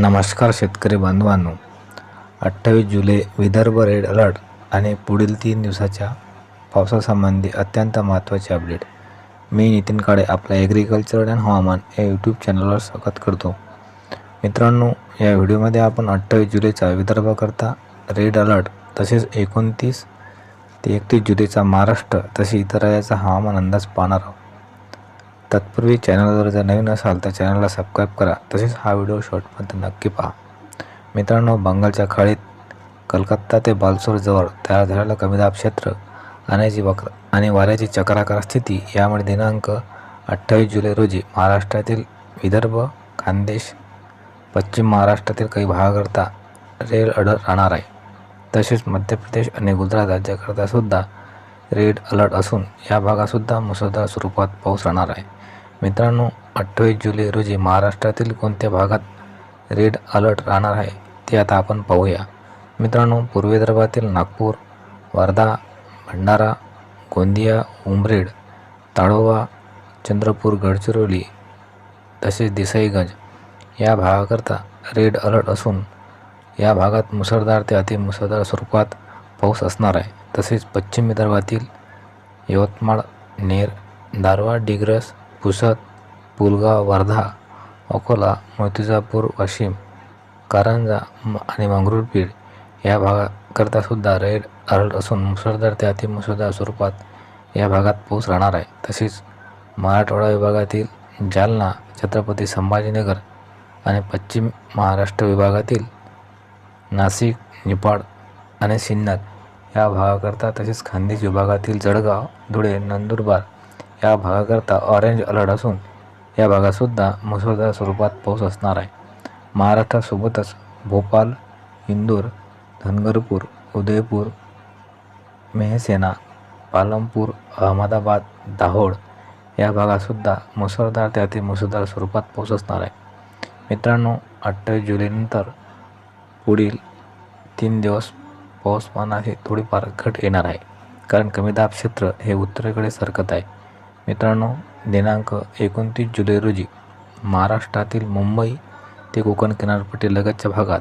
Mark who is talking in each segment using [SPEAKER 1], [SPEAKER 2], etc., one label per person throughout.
[SPEAKER 1] नमस्कार शेतकरी बांधवांनो. अठ्ठावीस जुलै विदर्भ रेड अलर्ट आणि पुढील तीन दिवसाच्या पावसासंबंधी अत्यंत महत्त्वाचे अपडेट. मी नितीन काळे आपल्या ॲग्रिकल्चर अँड हवामान या यूट्यूब चॅनलवर स्वागत करतो. मित्रांनो या व्हिडिओमध्ये आपण अठ्ठावीस जुलैचा विदर्भाकरता रेड अलर्ट तसेच एकोणतीस ते एकतीस जुलैचा महाराष्ट्र तसे इतर राज्याचा हवामान अंदाज पाहणार आहोत. तत्पूर्वी चॅनलवर जर नवीन असाल तर चॅनलला सबस्क्राईब करा. तसेच हा व्हिडिओ शॉर्टपर्यंत नक्की पहा. मित्रांनो बंगालच्या खाडीत कलकत्ता ते बालसोरजवळ तयार झालेलं कमी दाब क्षेत्र आणि वक्र आणि वाऱ्याची चक्राकार स्थिती यामुळे दिनांक अठ्ठावीस जुलै रोजी महाराष्ट्रातील विदर्भ खानदेश पश्चिम महाराष्ट्रातील काही भागाकरता रेड अलर्ट राहणार आहे. तसेच मध्य प्रदेश आणि गुजरात राज्याकरता सुद्धा रेड अलर्ट असून या भागातसुद्धा मुसळधार स्वरूपात पाऊस राहणार आहे. मित्रांनो अठ्ठावीस जुलै रोजी महाराष्ट्रातील कोणत्या भागात रेड अलर्ट राहणार आहे ते आता आपण पाहूया. मित्रांनो पूर्व विदर्भातील नागपूर वर्धा भंडारा गोंदिया उमरेड ताडोबा चंद्रपूर गडचिरोली तसेच देसाईगंज या भागाकरता रेड अलर्ट असून या भागात मुसळधार ते अतिमुसळधार स्वरूपात पाऊस असणार आहे. तसेच पश्चिम विदर्भातील यवतमाळ नेर दारवा डिग्रस पुसद पुलगाव वर्धा अकोला मूर्तिजापूर वाशिम कारंजा आणि मंगरुळपीड या भागाकरता सुद्धा रेड अलर्ट असून मुसळधार ते अतिमुसळधार स्वरूपात या भागात पाऊस राहणार आहे. तसेच मराठवाडा विभागातील जालना छत्रपती संभाजीनगर आणि पश्चिम महाराष्ट्र विभागातील नाशिक निपाड आणि सिन्नर या भागाकरता तसेच खानदेश विभागातील जळगाव धुळे नंदुरबार या भागाकरता ऑरेंज अलर्ट असून या भागातसुद्धा मुसळधार स्वरूपात पाऊस असणार आहे. महाराष्ट्रासोबतच भोपाल इंदूर धनगरपूर उदयपूर मेहसेना पालमपूर अहमदाबाद दाहोड या भागातसुद्धा मुसळधार ते अतिमुसळधार स्वरूपात पाऊस असणार आहे. मित्रांनो अठ्ठावीस जुलैनंतर पुढील तीन दिवस पाऊसमानाची थोडीफार घट येणार आहे. कारण कमी दाब क्षेत्र हे उत्तरेकडे सरकत आहे. मित्रांनो दिनांक एकोणतीस जुलै रोजी महाराष्ट्रातील मुंबई ते कोकण किनारपट्टी लगतच्या भागात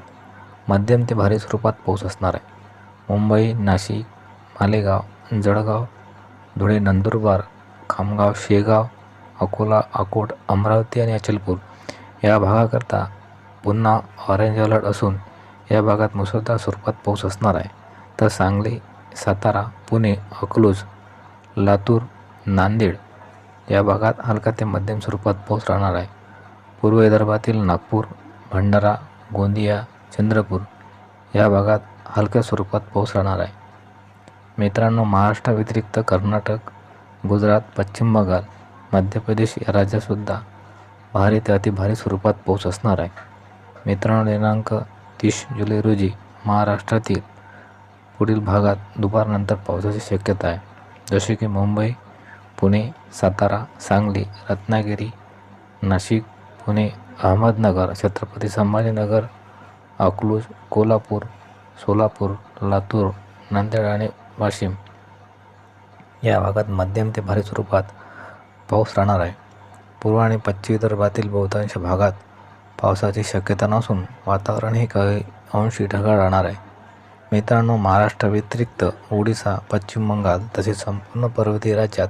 [SPEAKER 1] मध्यम ते भारी स्वरूपात पाऊस असणार आहे. मुंबई नाशिक मालेगाव जळगाव धुळे नंदुरबार खामगाव शेगाव अकोला अकोट अमरावती आणि अचलपूर या भागाकरता पुन्हा ऑरेंज अलर्ट असून या भागात मुसळधार स्वरूपात पाऊस असणार आहे. तर सांगली सातारा पुणे अकलूज लातूर नांदेड या भागात हलका ते मध्यम स्वरूपात पाऊस राहणार आहे. पूर्व विदर्भातील नागपूर भंडारा गोंदिया चंद्रपूर या भागात हलक्या स्वरूपात पाऊस राहणार आहे. मित्रांनो महाराष्ट्राव्यतिरिक्त कर्नाटक गुजरात पश्चिम बंगाल मध्य प्रदेश या राज्यातसुद्धा भारी ते अतिभारी स्वरूपात पाऊस असणार आहे. मित्रांनो दिनांक तीस जुलै रोजी महाराष्ट्रातील पुढील भागात दुपारनंतर पावसाची शक्यता आहे. जसे की मुंबई पुणे सातारा सांगली रत्नागिरी नाशिक पुणे अहमदनगर छत्रपती संभाजीनगर अकलूज कोल्हापूर सोलापूर लातूर नांदेड आणि वाशिम. या भागात मध्यम ते भारी स्वरूपात पाऊस राहणार आहे. पूर्व आणि पश्चिम विदर्भातील बहुतांश भागात पावसाची शक्यता नसून वातावरण हे काही अंशी ढगाळ राहणार आहे. मित्रांनो महाराष्ट्र व्यतिरिक्त ओडिसा पश्चिम बंगाल तसेच संपूर्ण पर्वतीय राज्यात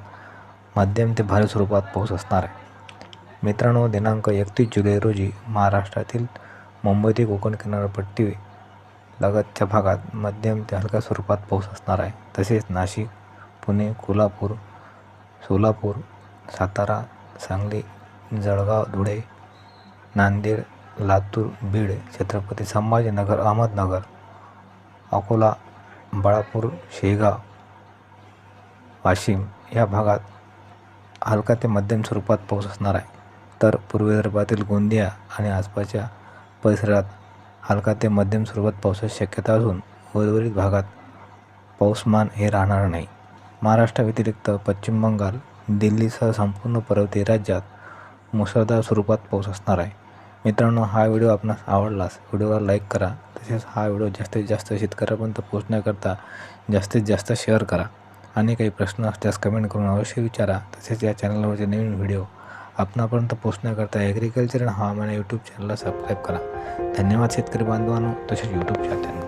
[SPEAKER 1] मध्यम ते भारी स्वरूपात पाऊस असणार आहे. मित्रांनो दिनांक एकतीस जुलै रोजी महाराष्ट्रातील मुंबई ते कोकण किनारपट्टी लगतच्या भागात मध्यम ते हलक्या स्वरूपात पाऊस असणार आहे. तसेच नाशिक पुणे कोल्हापूर सोलापूर सातारा सांगली जळगाव धुळे नांदेड लातूर बीड छत्रपती संभाजीनगर अहमदनगर अकोला बाळापूर शेगाव वाशिम या भागात हलका ते मध्यम स्वरूपात पाऊस असणार आहे. तर पूर्व विदर्भातील गोंदिया आणि आसपासच्या परिसरात हलका ते मध्यम स्वरूपात पावसाची शक्यता असून उर्वरित भागात पाऊसमान हे राहणार नाही. महाराष्ट्राव्यतिरिक्त पश्चिम बंगाल दिल्लीसह संपूर्ण पर्वतीय राज्यात मुसळधार स्वरूपात पाऊस असणार आहे. मित्रांनो हा व्हिडिओ आपणास आवडलास व्हिडिओला लाईक करा. तसेच हा व्हिडिओ जास्तीत जास्त शेतकऱ्यापर्यंत पोहोचण्याकरता जास्तीत जास्त शेअर करा. आणि काही प्रश्न असल्यास कमेंट करून अवश्य विचारा. तसेच या चॅनलवरचे नवीन व्हिडिओ आपणापर्यंत पोहोचण्याकरता ॲग्रिकल्चर आणि हवामान यूट्यूब चॅनलला सबस्क्राईब करा. धन्यवाद शेतकरी बांधवांनो. तसेच यूट्यूब चॅनल